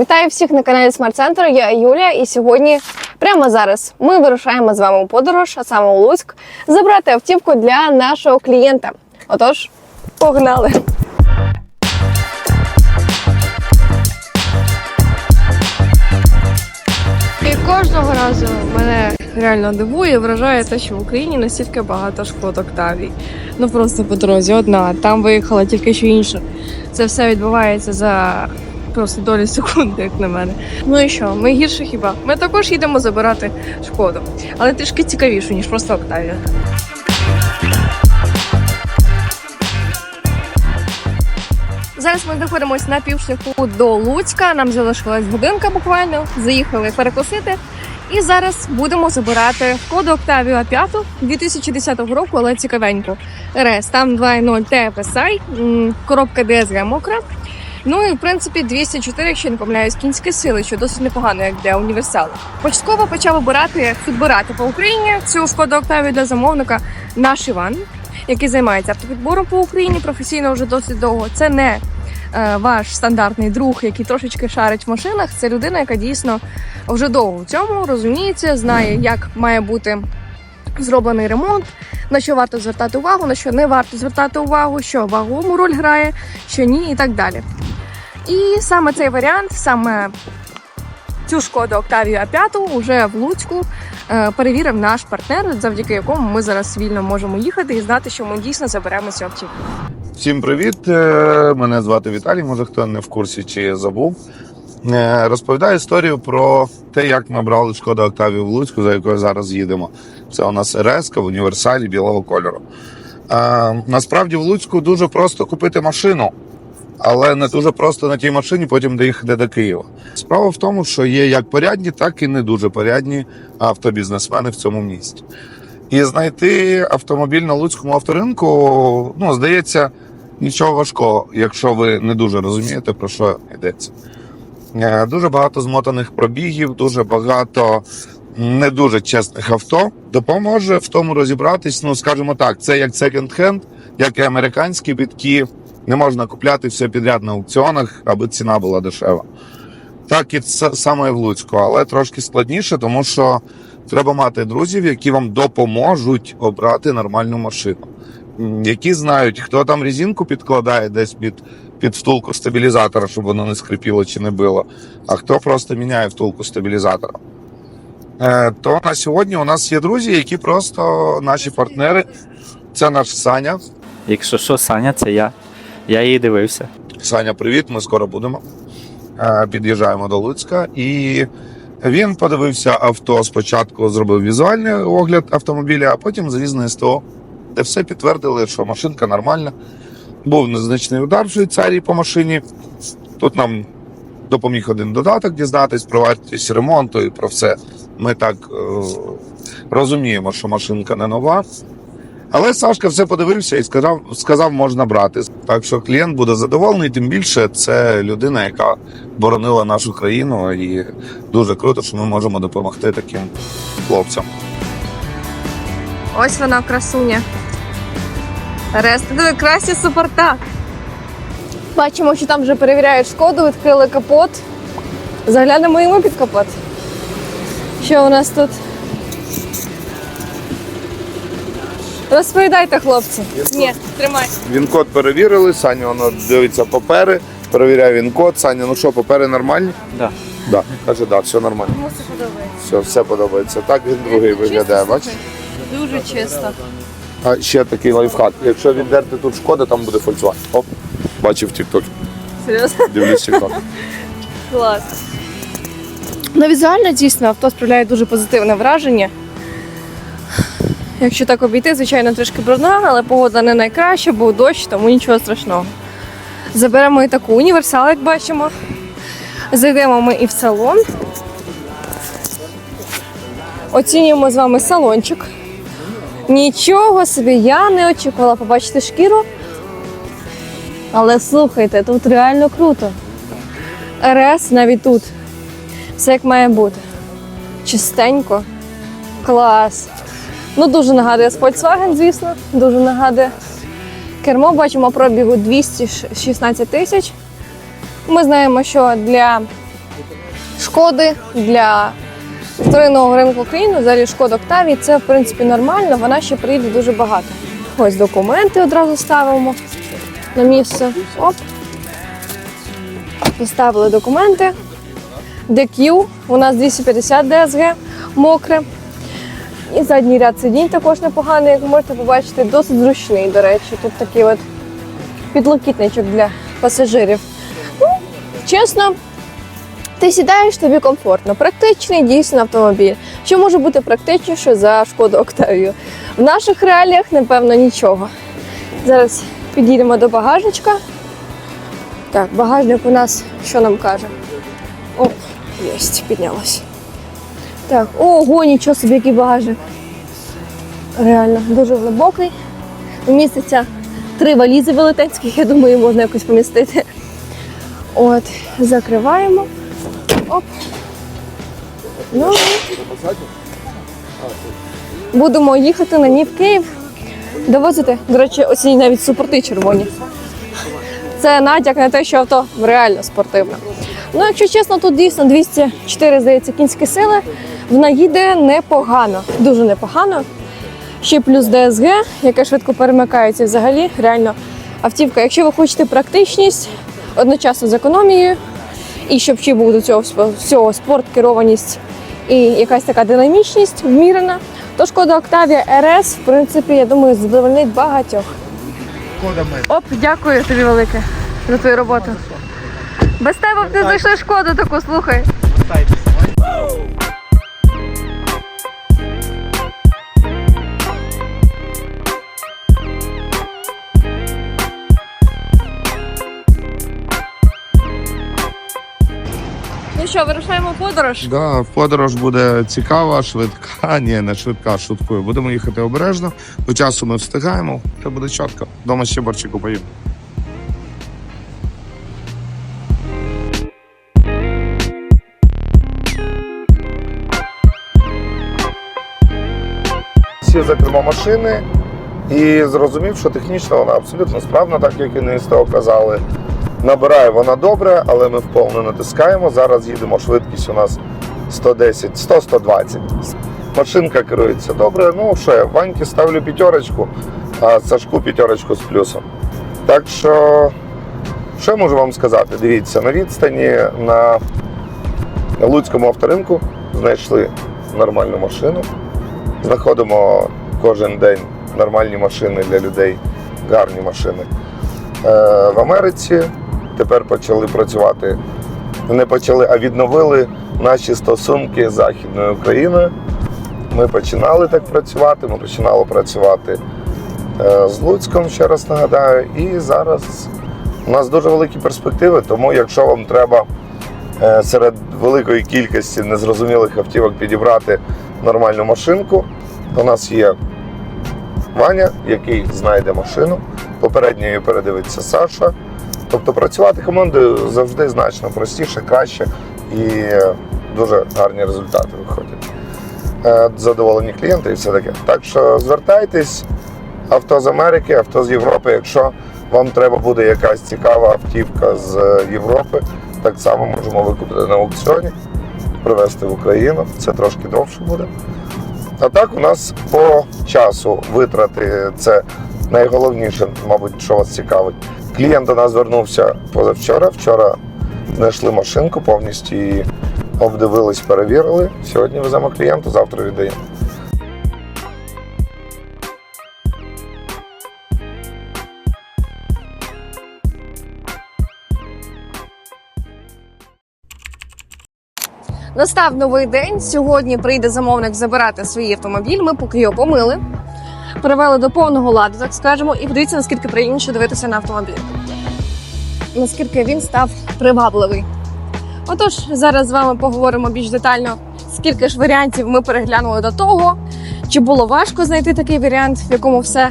Вітаю всіх на каналі Смарт Центру. Я Юлія, і сьогодні, прямо зараз, ми вирушаємо з вами у подорож, а саме у Луцьк, забрати автівку для нашого клієнта. Отож, погнали! І кожного разу мене реально дивує, вражає те, що в Україні настільки багато шкод Октавій. Ну просто по дорозі одна, там виїхала тільки що інша. Це все відбувається за просто долі секунди, як на мене. Ну і що? Ми гірше хіба? Ми також їдемо забирати шкоду, але трішки цікавіше, ніж просто Октавія. Зараз ми знаходимося на півшляху до Луцька. Нам залишилась годинка буквально. Заїхали перекусити. І зараз будемо забирати шкоду Octavia a 5 2010 року, але цікавенько. РС там 2.0 TFSI, коробка DSG мокра. Ну і в принципі 204, якщо не помиляюсь, кінські сили, що досить непогано, як для універсалу. Початково почав обирати підбирати по Україні цю шкоду Octavia для замовника наш Іван, який займається автопідбором по Україні професійно вже досить довго. Це не е, ваш стандартний друг, який трошечки шарить в машинах. Це людина, яка дійсно вже довго в цьому розуміється, знає, як має бути зроблений ремонт, на що варто звертати увагу, на що не варто звертати увагу, що вагому роль грає, що ні, і так далі. І саме цей варіант, саме цю шкоду Octavia 5 уже в Луцьку е, перевірив наш партнер, завдяки якому ми зараз вільно можемо їхати і знати, що ми дійсно заберемо цю автівку. Всім привіт! Е, Мене звати Віталій. Може хто не в курсі чи забув. Е, Розповідаю історію про те, як ми брали шкода Октавію в Луцьку, за якою зараз їдемо. Це у нас РС в універсалі білого кольору. Насправді в Луцьку дуже просто купити машину, але не дуже просто на тій машині потім доїхати до Києва. Справа в тому, що є як порядні, так і не дуже порядні автобізнесмени в цьому місті. І знайти автомобіль на Луцькому авторинку, ну, здається, нічого важкого, якщо ви не дуже розумієте, про що йдеться. Е, Дуже багато змотаних пробігів, дуже багато не дуже чесних авто. Допоможе в тому розібратись, ну, скажімо так, це як секонд-хенд, як і американські бітки. Не можна купляти все підряд на аукціонах, аби ціна була дешева. Так і це саме в Луцьку, але трошки складніше, тому що треба мати друзів, які вам допоможуть обрати нормальну машину, які знають, хто там резинку підкладає десь під, під втулку стабілізатора, щоб воно не скрипіло чи не било, а хто просто міняє втулку стабілізатора. Е, то на сьогодні у нас є друзі, які просто наші партнери. Це наш Саня. Якщо що, Саня, це я. Я її дивився. Саня, привіт, ми скоро будемо. Е, Під'їжджаємо до Луцька. І він подивився авто. Спочатку зробив візуальний огляд автомобіля, а потім заліз на СТО, де все підтвердили, що машинка нормальна. Був незначний удар в Швейцарії по машині. Тут нам допоміг один додаток дізнатись про вартість ремонту і про все. Ми так е, розуміємо, що машинка не нова. Але Сашка все подивився і сказав, сказав, можна брати. Так що клієнт буде задоволений, тим більше це людина, яка боронила нашу країну, і дуже круто, що ми можемо допомогти таким хлопцям. Ось вона красуня. Рест, диви, красі супорта. Бачимо, що там вже перевіряють шкоду, відкрили капот. Заглянемо йому під капот. Що у нас тут? Розповідайте, хлопці. Ні, тримай. Він код перевірили, Саня воно дивиться папери, перевіряє він код. Саня, ну що, папери нормальні? Да. Да. Каже, да, все нормально. Йому все подобається. Все, все подобається. Так він другий виглядає, бачиш? Дуже чисто. А ще такий лайфхак. Якщо віддерти тут шкода, там буде Volkswagen. Оп, бачив в TikTok. Серйозно? Дивлюсь TikTok. Клас. Ну, візуально дійсно авто справляє дуже позитивне враження. Якщо так обійти, звичайно, трішки брудна, але погода не найкраща, був дощ, тому нічого страшного. Заберемо і таку універсал, як бачимо. Зайдемо ми і в салон. Оцінюємо з вами салончик. Нічого собі, я не очікувала побачити шкіру. Але слухайте, тут реально круто. РС навіть тут. Все як має бути. Чистенько. Клас. Ну, дуже нагадує Volkswagen, звісно. Дуже нагадує. Кермо бачимо пробігу 216 тисяч. Ми знаємо, що для шкоди для вторинного ринку України, взагалі шкода Октавії, це в принципі нормально, вона ще приїде дуже багато. Ось документи одразу ставимо на місце. Оп. Поставили документи. DQ, у нас 250 DSG, мокре. І задній ряд сидінь також непоганий, як можете побачити, досить зручний, до речі. Тут такий от підлокітничок для пасажирів. Ну, чесно, ти сідаєш, тобі комфортно. Практичний дійсно автомобіль. Що може бути практичніше за шкоду Октавію? В наших реаліях, напевно, нічого. Зараз підійдемо до багажничка. Так, багажник у нас що нам каже? О, єсть, піднялось. Так, ого, нічого собі, який багажник. Реально, дуже глибокий. Вміститься три валізи велетенських, я думаю, можна якось помістити. От, закриваємо. Оп. Ну, будемо їхати на НІП Київ. Довозити, до речі, оці навіть супорти червоні. Це натяк на те, що авто реально спортивне. Ну, якщо чесно, тут дійсно 204, здається, кінські сили. Вона їде непогано, дуже непогано. Ще плюс ДСГ, яке швидко перемикається взагалі. Реально автівка. Якщо ви хочете практичність, одночасно з економією, і щоб ще був до цього всього- спорт, керованість і якась така динамічність вмірена, то шкода Octavia RS, в принципі, я думаю, задовольнить багатьох. Оп, дякую тобі велике за твою роботу. Без тебе б не знайшли шкоду таку, слухай. Що, вирушаємо в подорож? Да, подорож буде цікава, швидка. Ні, не швидка, шуткою. Будемо їхати обережно. По часу ми встигаємо. Це буде чітко. Дома ще борчику поїм. Сів за кермо машини і зрозумів, що технічно вона абсолютно справна, так як і не з того казали. Набирає вона добре, але ми вповно натискаємо. Зараз їдемо швидкість у нас 110, 100-120. Машинка керується добре. Ну що я, Ваньки ставлю п'ятерочку, а Сашку п'ятерочку з плюсом. Так що, що я можу вам сказати? Дивіться, на відстані на Луцькому авторинку знайшли нормальну машину. Знаходимо кожен день нормальні машини для людей, гарні машини. Е, в Америці тепер почали працювати. Не почали, а відновили наші стосунки з Західною Україною. Ми починали так працювати. Ми починали працювати е, з Луцьком, ще раз нагадаю. І зараз у нас дуже великі перспективи. Тому, якщо вам треба е, серед великої кількості незрозумілих автівок підібрати нормальну машинку, у нас є Ваня, який знайде машину. Попередньо її передивиться Саша. Тобто працювати командою завжди значно простіше, краще і дуже гарні результати виходять. Е, Задоволені клієнти і все таке. Так що звертайтесь, авто з Америки, авто з Європи. Якщо вам треба буде якась цікава автівка з Європи, так само можемо викупити на аукціоні, привезти в Україну. Це трошки довше буде. А так у нас по часу витрати це найголовніше, мабуть, що вас цікавить. Клієнт до нас звернувся позавчора. Вчора знайшли машинку, повністю її обдивились, перевірили. Сьогодні веземо клієнту, завтра віддаємо. Настав новий день. Сьогодні прийде замовник забирати свій автомобіль. Ми поки його помили, привели до повного ладу, так скажемо, і подивіться, наскільки приємніше дивитися на автомобіль. Наскільки він став привабливий. Отож, зараз з вами поговоримо більш детально, скільки ж варіантів ми переглянули до того. Чи було важко знайти такий варіант, в якому все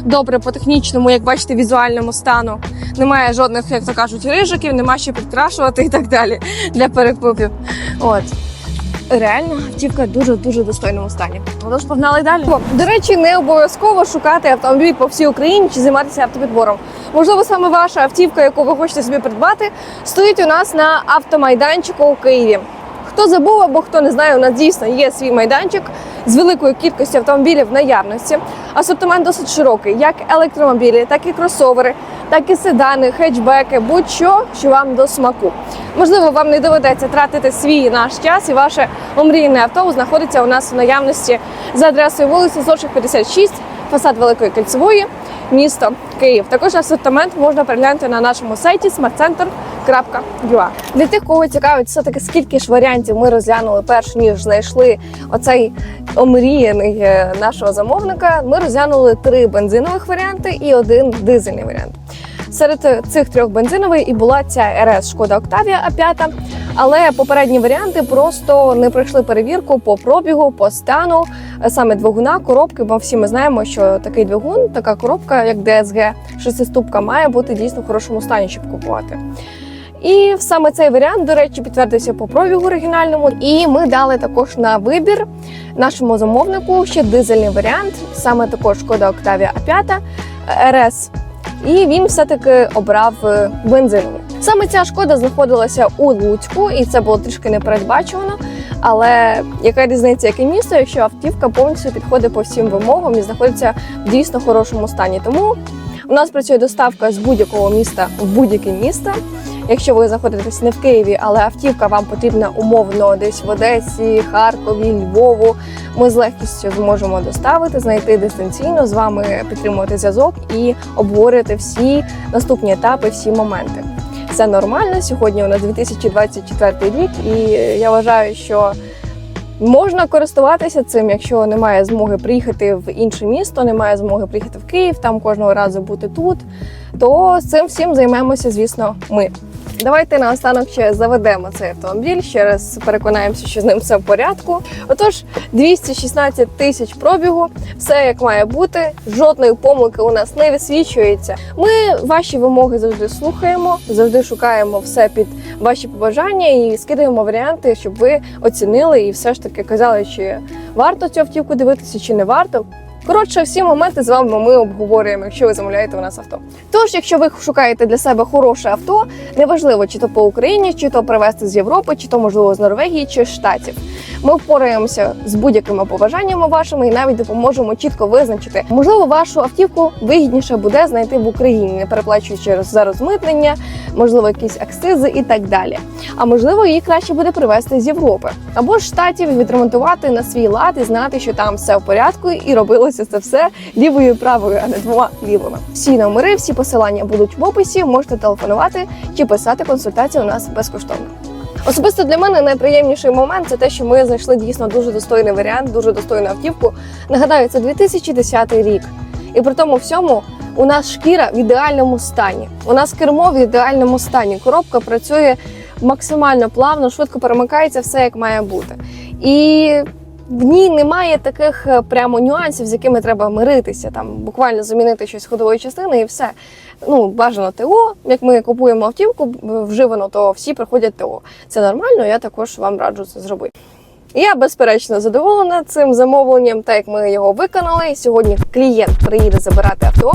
добре по технічному, як бачите, візуальному стану. Немає жодних, як то кажуть, рижиків, нема що підкрашувати і так далі для перекупів. От. Реально, автівка дуже дуже достойному стані. Тож погнали далі. До речі, не обов'язково шукати автомобіль по всій Україні чи займатися автопідбором. Можливо, саме ваша автівка, яку ви хочете собі придбати, стоїть у нас на автомайданчику у Києві. Хто забув або хто не знає, у нас дійсно є свій майданчик з великою кількістю автомобілів в наявності. Асортимент досить широкий, як електромобілі, так і кросовери, так і седани, хетчбеки, будь-що, що вам до смаку. Можливо, вам не доведеться тратити свій наш час, і ваше омрійне авто знаходиться у нас в наявності за адресою вулиці Зорчих 56, фасад Великої Кільцевої, місто Київ. Також асортимент можна переглянути на нашому сайті smartcenter.ua. Для тих, кого цікавить, все таки скільки ж варіантів ми розглянули перш ніж знайшли оцей омріяний е, нашого замовника. Ми розглянули три бензинових варіанти і один дизельний варіант. Серед цих трьох бензинових і була ця РС Шкода Октавія А5, але попередні варіанти просто не пройшли перевірку по пробігу, по стану е, саме двигуна, коробки. Бо всі ми знаємо, що такий двигун, така коробка, як DSG, шестиступка, має бути дійсно в хорошому стані, щоб купувати. І саме цей варіант, до речі, підтвердився по пробігу оригінальному. І ми дали також на вибір нашому замовнику ще дизельний варіант, саме також Шкода Октавія А5 РС. І він все-таки обрав е, бензиновий. Саме ця шкода знаходилася у Луцьку, і це було трішки непередбачувано. Але яка різниця, яке місто, якщо автівка повністю підходить по всім вимогам і знаходиться в дійсно хорошому стані? Тому у нас працює доставка з будь-якого міста в будь-яке місто. Якщо ви знаходитесь не в Києві, але автівка вам потрібна умовно десь в Одесі, Харкові, Львову, ми з легкістю зможемо доставити, знайти дистанційно з вами підтримувати зв'язок і обговорити всі наступні етапи, всі моменти. Це нормально. Сьогодні у нас 2024 рік, і я вважаю, що можна користуватися цим, якщо немає змоги приїхати в інше місто, немає змоги приїхати в Київ, там кожного разу бути тут. То з цим всім займемося, звісно, ми. Давайте наостанок ще заведемо цей автомобіль. Ще раз переконаємося, що з ним все в порядку. Отож, 216 тисяч пробігу, все як має бути. Жодної помилки у нас не висвічується. Ми ваші вимоги завжди слухаємо, завжди шукаємо все під ваші побажання і скидаємо варіанти, щоб ви оцінили і все ж таки казали, чи варто цю автівку дивитися, чи не варто. Коротше, всі моменти з вами ми обговорюємо, якщо ви замовляєте у нас авто. Тож, якщо ви шукаєте для себе хороше авто, неважливо, чи то по Україні, чи то привезти з Європи, чи то можливо з Норвегії, чи з Штатів. Ми впораємося з будь-якими побажаннями вашими і навіть допоможемо чітко визначити. Можливо, вашу автівку вигідніше буде знайти в Україні, не переплачуючи за розмитнення, можливо, якісь акцизи і так далі. А можливо, її краще буде привезти з Європи або ж штатів відремонтувати на свій лад і знати, що там все в порядку, і робилося це все лівою і правою, а не двома лівими. Всі номери, всі посилання будуть в описі. Можете телефонувати чи писати консультацію у нас безкоштовно. Особисто для мене найприємніший момент це те, що ми знайшли дійсно дуже достойний варіант, дуже достойну автівку. Нагадаю, це 2010 рік, і при тому всьому у нас шкіра в ідеальному стані. У нас кермо в ідеальному стані. Коробка працює максимально плавно, швидко перемикається, все як має бути. І в ній немає таких е, прямо нюансів, з якими треба миритися. Там буквально замінити щось ходової частини і все. Ну, бажано ТО. Як ми купуємо автівку вживано, то всі приходять ТО. Це нормально, я також вам раджу це зробити. Я безперечно задоволена цим замовленням, так як ми його виконали. Сьогодні клієнт приїде забирати авто.